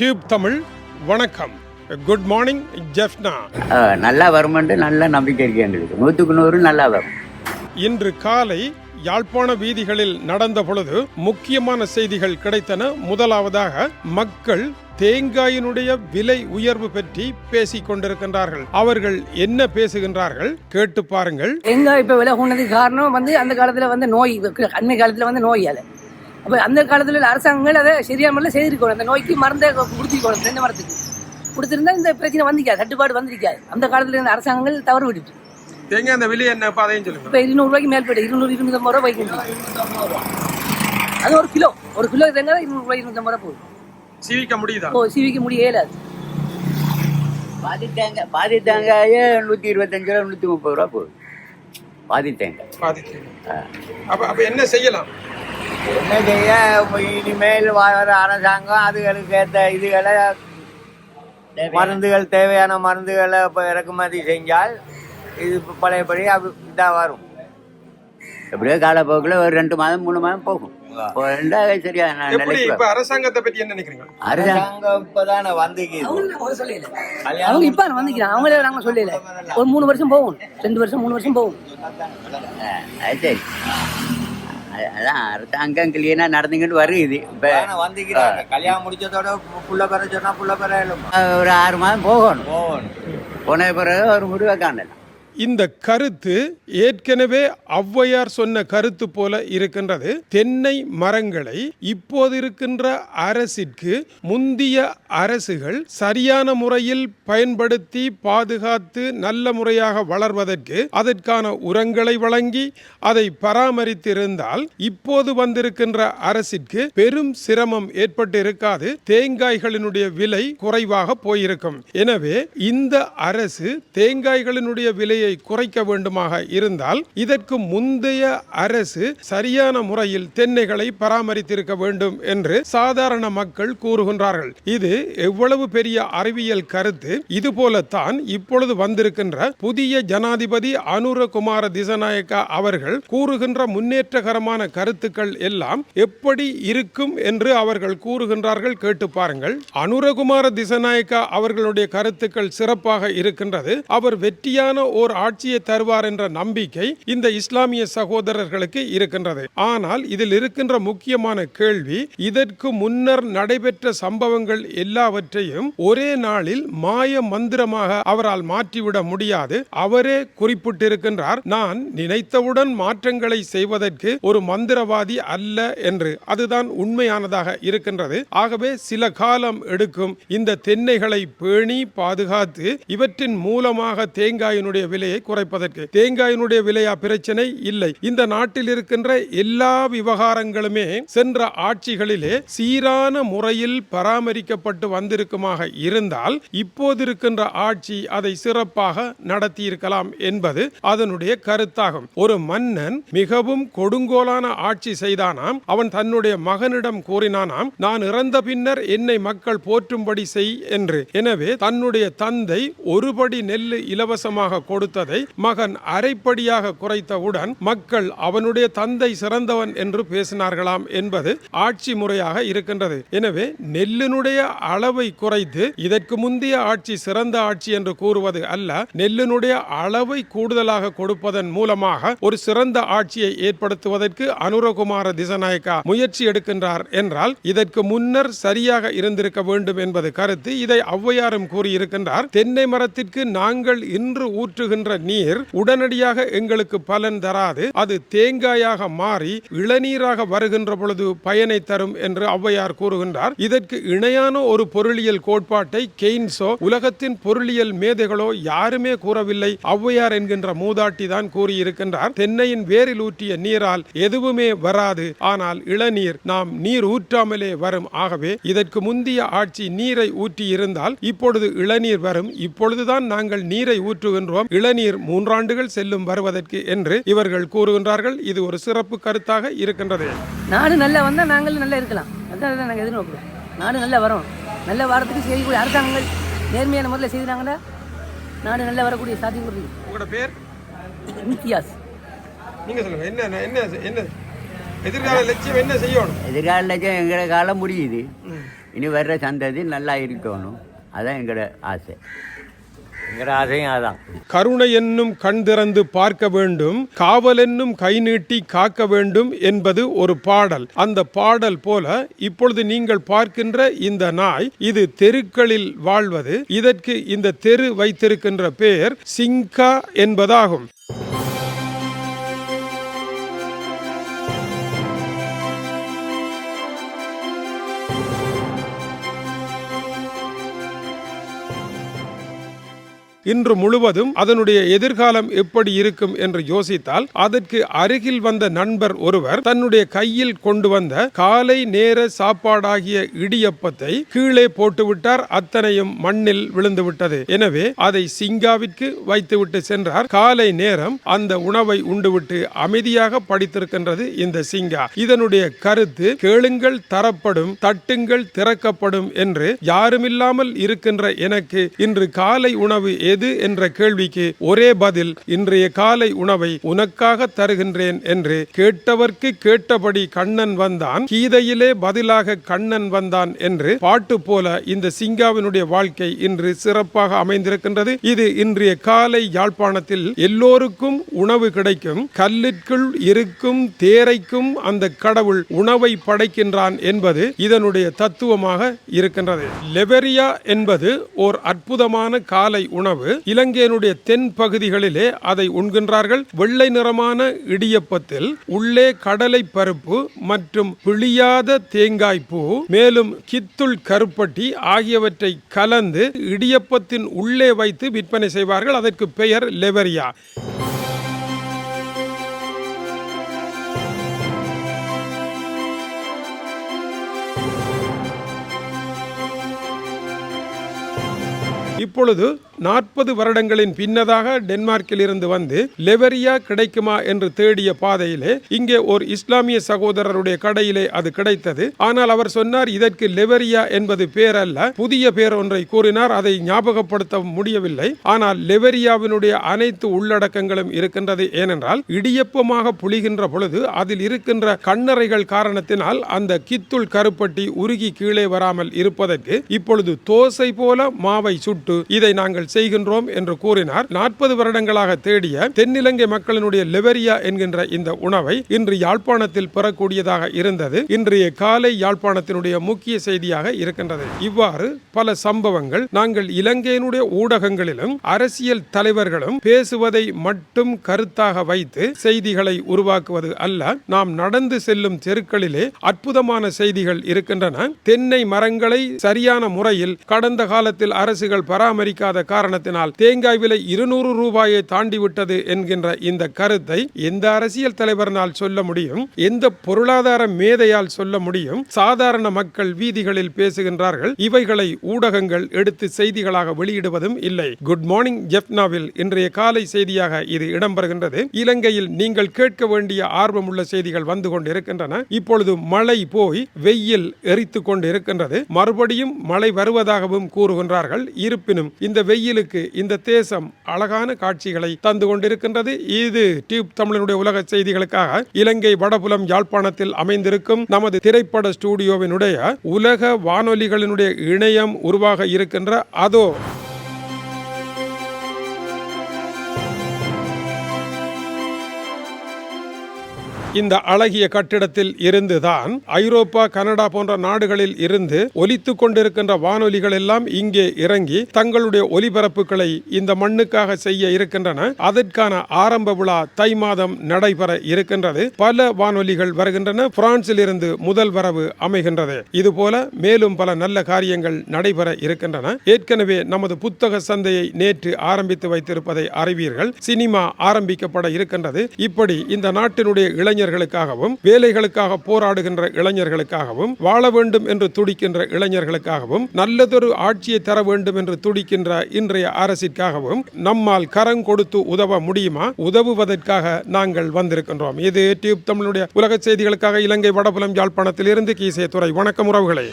Tube Tamil வணக்கம். Good morning Jaffna. நல்லா வருமென்று நல்ல நம்பிக்கை இருக்கு எங்களுக்கு. நூற்றுக்கு நூறு நல்லா வரும். இன்று காலை யாழ்ப்பாண வீதிகளில் நடந்த பொழுது முக்கியமான செய்திகள் கிடைத்தன. முதலாவதாக மக்கள் தேங்காயினுடைய விலை உயர்வு பற்றி பேசிக் கொண்டிருக்கின்றார்கள். அவர்கள் என்ன பேசுகின்றார்கள்? கேட்டு பாருங்கள். தேங்காய் இப்போ விலை கூடதுக்கு காரணம் வந்து அந்த காலத்தில் வந்து நோய் அண்மை காலத்தில் வந்து நோயால் அப்போ அந்த காலத்தில் உள்ள அரசாங்கங்கள் அதை சரியான முறையில் செய்திருக்கணும். அந்த நோய்க்கு மருந்தை கொடுத்துருக்கணும். தென்னை மரத்துக்கு கொடுத்துருந்தா இந்த பிரச்சனை வந்திருக்காது. தட்டுப்பாடு வந்திருக்காது. அந்த காலத்தில் இருந்த அரசாங்கங்கள் தவறு விட்டுட்டு. தேங்காய் அந்த விலை என்ன? அதையும் சொல்லுங்க. இப்போ இருநூறுவாய்க்கு மேல் போய்ட்டு இருநூறு இருநூத்தம்பது ரூபா வைக்கணும் அது ஒரு கிலோ. ஒரு கிலோ தேங்காய் இருநூறுவாய் இருநூத்தம்பது ரூபா போகுது. சீவிக்க முடியுதா? ஓ சிவிக்க முடிய இயலாது பாதி தேங்காய் பாதி தேங்காயே நூற்றி இருபத்தஞ்சு ரூபா நூற்றி முப்பது ரூபா போகுது. பாதி தேங்காய். பாதிக்கு அப்ப அப்ப என்ன செய்யலாம்? என்ன செய்ய இனிமேல் வர அரசாங்கம் அதுகளுக்கு ஏற்ற இதுகளை மருந்துகள் தேவையான மருந்துகளை இப்போ இறக்குமதி செஞ்சால் இது பழையபடி இதாக வரும். எப்படியோ காலப்போக்கில் ஒரு ரெண்டு மாதம் மூணு மாதம் போகும். ரெண்டா சரியா நான் எப்படி நினைக்கிறேன். இப்ப அரசாங்கத்தை பத்தி என்ன நினைக்கிறீங்க? அரசாங்கம் இப்பதானே வந்துக்குது. அவங்க நாங்க இப்போ வந்துக்கிறாங்க அவங்களே நாங்கள் சொல்லல. ஒரு மூணு வருஷம் போகும். ரெண்டு வருஷம் மூணு வருஷம் போகும். சரி. அதான் அரசாங்கம் கிளியனா நடந்துக்கிட்டு வருது. இப்ப வந்துக்கிறாங்க கல்யாணம் முடிச்சதோட புள்ள பெற சொன்னா புள்ள பெற ஒரு ஆறு மாதம் போகணும். போகணும். போன பிறகு ஒரு முடிவை காணலாம். இந்த கருத்து ஏற்கனவே ஔவையார் சொன்ன கருத்து போல இருக்கின்றது. தென்னை மரங்களை இப்போது இருக்கின்ற அரசிற்கு முந்திய அரசுகள் சரியான முறையில் பயன்படுத்தி பாதுகாத்து நல்ல முறையாக வளர்வதற்கு அதற்கான உரங்களை வழங்கி அதை பராமரித்திருந்தால் இப்போது வந்திருக்கின்ற அரசிற்கு பெரும் சிரமம் ஏற்பட்டு இருக்காது தேங்காய்களினுடைய விலை குறைவாக போயிருக்கும். எனவே இந்த அரசு தேங்காய்களினுடைய விலையை குறைக்க வேண்டுமாக இருந்தால் இதற்கு முந்தைய அரசு சரியான முறையில் தென்னைகளை பராமரித்திருக்க வேண்டும் என்று சாதாரண மக்கள் கூறுகின்றார்கள். இது எவ்வளவு பெரிய அறிவியல் கருத்து? இதுபோலத்தான் இப்பொழுது வந்திருக்கின்ற புதிய ஜனாதிபதி அனுரகுமார திசநாயக்கா அவர்கள் கூறுகின்ற முன்னேற்றகரமான கருத்துக்கள் எல்லாம் எப்படி இருக்கும் என்று அவர்கள் கூறுகின்றார்கள் கேட்டு பாருங்கள். அனுரகுமார திசநாயக்கா அவர்களுடைய கருத்துக்கள் சிறப்பாக இருக்கின்றது. அவர் வெற்றியான ஓர் ஆட்சியை தருவார் என்ற நம்பிக்கை இந்த இஸ்லாமிய சகோதரர்களுக்கு இருக்கின்றது. ஆனால் இதில் இருக்கின்ற முக்கியமான கேள்வி இதற்கு முன்னர் நடைபெற்ற சம்பவங்கள் எல்லாவற்றையும் ஒரே நாளில் மாய மந்திரமாக அவரால் மாற்றிவிட முடியாது. அவரே குறிப்பிட்டிருக்கின்றார் நான் நினைத்தவுடன் மாற்றங்களை செய்வதற்கு ஒரு மந்திரவாதி அல்ல என்று. அதுதான் உண்மையானதாக இருக்கின்றது. ஆகவே சில காலம் எடுக்கும் இந்த தென்னைகளை பேணி பாதுகாத்து இவற்றின் மூலமாக தேங்காயினுடைய விலையை குறைப்பதற்கு. தேங்காயினுடைய விலையா? பிரச்சனை இல்லை. இந்த நாட்டில் இருக்கின்ற எல்லா விவகாரங்களுமே சென்ற ஆட்சிகளிலே சீரான முறையில் பராமரிக்கப்பட்டு வந்திருக்குமாக இருந்தால் இப்போது இருக்கின்ற ஆட்சி அதை சிறப்பாக நடத்தியிருக்கலாம் என்பது அதனுடைய கருத்தாகும். ஒரு மன்னன் மிகவும் கொடுங்கோலான ஆட்சி செய்தானாம் அவன் தன்னுடைய மகனிடம் கூறினானாம் நான் இறந்த பின்னர் என்னை மக்கள் போற்றும்படி செய் என்று. எனவே தன்னுடைய தந்தை ஒருபடி நெல் இலவசமாக கொடுத்து கொடுத்ததை மகன் அரைப்படியாக குறைத்தவுடன் மக்கள் அவனுடைய தந்தை சிறந்தவன் என்று பேசினார்களாம் என்பது ஆட்சி முறையாக இருக்கின்றது. எனவே நெல்லினுடைய அளவை குறைத்து இதற்கு முந்தைய ஆட்சி சிறந்த ஆட்சி என்று கூறுவது அல்ல. நெல்லினுடைய அளவை கூடுதலாக கொடுப்பதன் மூலமாக ஒரு சிறந்த ஆட்சியை ஏற்படுத்துவதற்கு அனுரகுமார திசநாயக்கா முயற்சி எடுக்கின்றார் என்றால் இதற்கு முன்னர் சரியாக இருந்திருக்க வேண்டும் என்பது கருத்து இதை ஔவையாரும் கூறியிருக்கின்றார். தென்னை மரத்திற்கு நாங்கள் இன்று ஊற்றுகின்ற வருகின்ற நீர் உடனடியாக எங்களுக்கு பலன் தராது. அது தேங்காயாக மாறி இளநீராக வருகின்ற பொழுது பயனை தரும் என்று ஔவையார் கூறுகின்றார். இதற்கு இணையான ஒரு பொருளியல் கோட்பாட்டை கெய்ன்ஸோ உலகத்தின் பொருளியல் மேதைகளோ யாருமே கூறவில்லை. ஔவையார் என்கின்ற மூதாட்டி தான் கூறியிருக்கின்றார். தென்னையின் வேரில் ஊற்றிய நீரால் எதுவுமே வராது. ஆனால் இளநீர் நாம் நீர் ஊற்றாமலே வரும். ஆகவே இதற்கு முந்தைய ஆட்சி நீரை ஊற்றி இருந்தால் இப்பொழுது இளநீர் வரும். இப்பொழுதுதான் நாங்கள் நீரை ஊற்றுகின்றோம். இளநீர் மூன்றாண்டுகள் செல்லும் வருவதற்கு என்று இவர்கள் கூறுகின்றார்கள். இது ஒரு சிறப்பு கருத்தாக இருக்கின்றது. நாடு நல்லா வந்தால் நாங்களும் நல்லா இருக்கலாம். அதான் நாங்கள் எதிர்நோக்குறோம். நாடு நல்லா வரும். நல்ல வாரத்துக்கு செய்யக்கூடிய அரசாங்கங்கள் நேர்மையான முறையில் செய்கிறாங்கன்னா நாடு நல்லா வரக்கூடிய சாத்தியம் இருக்கு. உங்களோட பேர்? இம்தியாஸ். நீங்க சொல்லுங்க. என்ன என்ன என்ன எதிர்கால லட்சியம் என்ன செய்யணும்? எதிர்கால லட்சம் எங்களை காலம் முடியுது. இனி வர்ற சந்ததி நல்லா இருக்கணும். அதான் எங்களோட ஆசை. கருணை என்னும் கண் திறந்து பார்க்க வேண்டும் காவல் என்னும் கை நீட்டி காக்க வேண்டும் என்பது ஒரு பாடல். அந்த பாடல் போல இப்பொழுது நீங்கள் பார்க்கின்ற இந்த நாய் இது தெருக்களில் வாழ்வது. இதற்கு இந்த தெரு வைத்திருக்கின்ற பெயர் சிங்கா என்பதாகும். இன்று முழுவதும் அதனுடைய எதிர்காலம் எப்படி இருக்கும் என்று யோசித்தால் அதற்கு அருகில் வந்த நண்பர் ஒருவர் தன்னுடைய கையில் கொண்டு வந்த காலை நேர சாப்பாடாகிய இடியப்பத்தை கீழே போட்டுவிட்டார் அத்தனையும் மண்ணில் விழுந்து விட்டது எனவே அதை சிங்காவிற்கு வைத்துவிட்டு சென்றார். காலை நேரம் அந்த உணவை உண்டுவிட்டு அமைதியாக படித்திருக்கின்றது இந்த சிங்கா. இதனுடைய கருத்து கேளுங்கள் தரப்படும் தட்டுங்கள் திறக்கப்படும் என்று யாருமில்லாமல் இருக்கின்ற எனக்கு இன்று காலை உணவு எது என்ற கேள்விக்கு ஒரே பதில் இன்றைய காலை உணவை உனக்காக தருகின்றேன் என்று கேட்டவர்க்கு கேட்டபடி கண்ணன் வந்தான். கீதையிலே பதிலாக கண்ணன் வந்தான் என்று பாட்டு போல இந்த சிங்காவினுடைய வாழ்க்கை இன்று சிறப்பாக அமைந்திருக்கின்றது. இது இன்றைய காலை யாழ்ப்பாணத்தில் எல்லோருக்கும் உணவு கிடைக்கும். கல்லிற்குள் இருக்கும் தேரைக்கும் அந்த கடவுள் உணவை படைக்கின்றான் என்பது இதனுடைய தத்துவமாக இருக்கின்றது. லெபெரியா என்பது ஓர் அற்புதமான காலை உணவு. இலங்கையினுடைய தென் பகுதிகளிலே அதை உண்கின்றார்கள். வெள்ளை நிறமான இடியப்பத்தில் உள்ளே கடலை பருப்பு மற்றும் பிழியாத தேங்காய் பூ மேலும் கித்துள் கருப்பட்டி ஆகியவற்றை கலந்து இடியப்பத்தின் உள்ளே வைத்து விற்பனை செய்வார்கள். அதற்கு பெயர் லெவரியா. இப்பொழுது நாற்பது வருடங்களின் பின்னதாக டென்மார்க்கில் இருந்து வந்து லெவரியா கிடைக்குமா என்று தேடிய பாதையிலே இங்கே ஒரு இஸ்லாமிய சகோதரருடைய கடையிலே அது கிடைத்தது. ஆனால் அவர் சொன்னார் இதற்கு லெவரியா என்பது பேர் அல்ல புதிய பேர் ஒன்றை கூறினார். அதை ஞாபகப்படுத்த முடியவில்லை. ஆனால் லெவரியாவினுடைய அனைத்து உள்ளடக்கங்களும் இருக்கின்றது. ஏனென்றால் இடியப்பமாக புளிகின்ற பொழுது அதில் இருக்கின்ற கண்ணறைகள் காரணத்தினால் அந்த கித்துள் கருப்பட்டி உருகி கீழே வராமல் இருப்பதற்கு இப்பொழுது தோசை போல மாவை சுட்டு இதை நாங்கள் செய்கின்றோம் என்று கூறினார். நாற்பது வருடங்களாக தேடிய தென்னிலங்கை மக்களினுடைய லெவரியா என்கின்ற இந்த உணவை இன்று யாழ்ப்பாணத்தில் பெறக்கூடியதாக இருந்தது. இன்றைய காலை யாழ்ப்பாணத்தினுடைய முக்கிய செய்தியாக இருக்கின்றது. இவ்வாறு பல சம்பவங்கள் நாங்கள் இலங்கையினுடைய ஊடகங்களிலும் அரசியல் தலைவர்களும் பேசுவதை மட்டும் கருத்தாக வைத்து செய்திகளை உருவாக்குவது அல்ல. நாம் நடந்து செல்லும் தெருக்களிலே அற்புதமான செய்திகள் இருக்கின்றன. தென்னை மரங்களை சரியான முறையில் கடந்த காலத்தில் அரசுகள் பராமரிக்காத காரணத்தினால் தேங்காய் விலை இருநூறு ரூபாயை தாண்டி விட்டது என்கின்ற இந்த கருத்தை எந்த அரசியல் தலைவரினால் சொல்ல முடியும்? எந்த பொருளாதார மேதையால் சொல்ல முடியும்? சாதாரண மக்கள் வீதிகளில் பேசுகின்றார்கள். இவைகளை ஊடகங்கள் எடுத்து செய்திகளாக வெளியிடுவதும் இல்லை. குட் மார்னிங் ஜெப்னாவில் இன்றைய காலை செய்தியாக இது இடம்பெறுகின்றது. இலங்கையில் நீங்கள் கேட்க வேண்டிய ஆர்வமுள்ள செய்திகள் வந்து கொண்டிருக்கின்றன. இப்பொழுது மழை போய் வெயில் எரித்து கொண்டு இருக்கின்றது மறுபடியும் மழை வருவதாகவும் கூறுகின்றார்கள். இருப்பினும் இந்த வெயில் வெயிலுக்கு இந்த தேசம் அழகான காட்சிகளை தந்து கொண்டிருக்கின்றது. இது டியூப் தமிழனுடைய உலக செய்திகளுக்காக இலங்கை வடபுலம் யாழ்ப்பாணத்தில் அமைந்திருக்கும் நமது திரைப்பட ஸ்டூடியோவினுடைய உலக வானொலிகளினுடைய இணையம் உருவாக இருக்கின்ற அதோ இந்த அழகிய கட்டிடத்தில் இருந்துதான் ஐரோப்பா கனடா போன்ற நாடுகளில் இருந்து ஒலித்து கொண்டிருக்கின்ற வானொலிகள் எல்லாம் இங்கே இறங்கி தங்களுடைய ஒலிபரப்புகளை இந்த மண்ணுக்காக செய்ய இருக்கின்றன. அதற்கான ஆரம்ப விழா தை மாதம் நடைபெற இருக்கின்றது. பல வானொலிகள் வருகின்றன. பிரான்சில் இருந்து முதல் வரவு அமைகின்றது. இதுபோல மேலும் பல நல்ல காரியங்கள் நடைபெற இருக்கின்றன. ஏற்கனவே நமது புத்தக சந்தையை நேற்று ஆரம்பித்து வைத்திருப்பதை அறிவீர்கள். சினிமா ஆரம்பிக்கப்பட இருக்கின்றது. இப்படி இந்த நாட்டினுடைய இளைஞர் இளைஞர்களுக்காகவும் வேலைகளுக்காக போராடுகின்ற இளைஞர்களுக்காகவும் வாழ வேண்டும் என்று துடிக்கின்ற இளைஞர்களுக்காகவும் நல்லதொரு ஆட்சியை தர வேண்டும் என்று துடிக்கின்ற இன்றைய அரசிற்காகவும் நம்மால் கரம் கொடுத்து உதவ முடியுமா? உதவுவதற்காக நாங்கள் வந்திருக்கின்றோம். இது டியூப் தமிழுடைய உலக செய்திகளுக்காக இலங்கை வடபுலம் யாழ்ப்பாணத்தில் இருந்து கீசே துறை வணக்கம் உறவுகளே.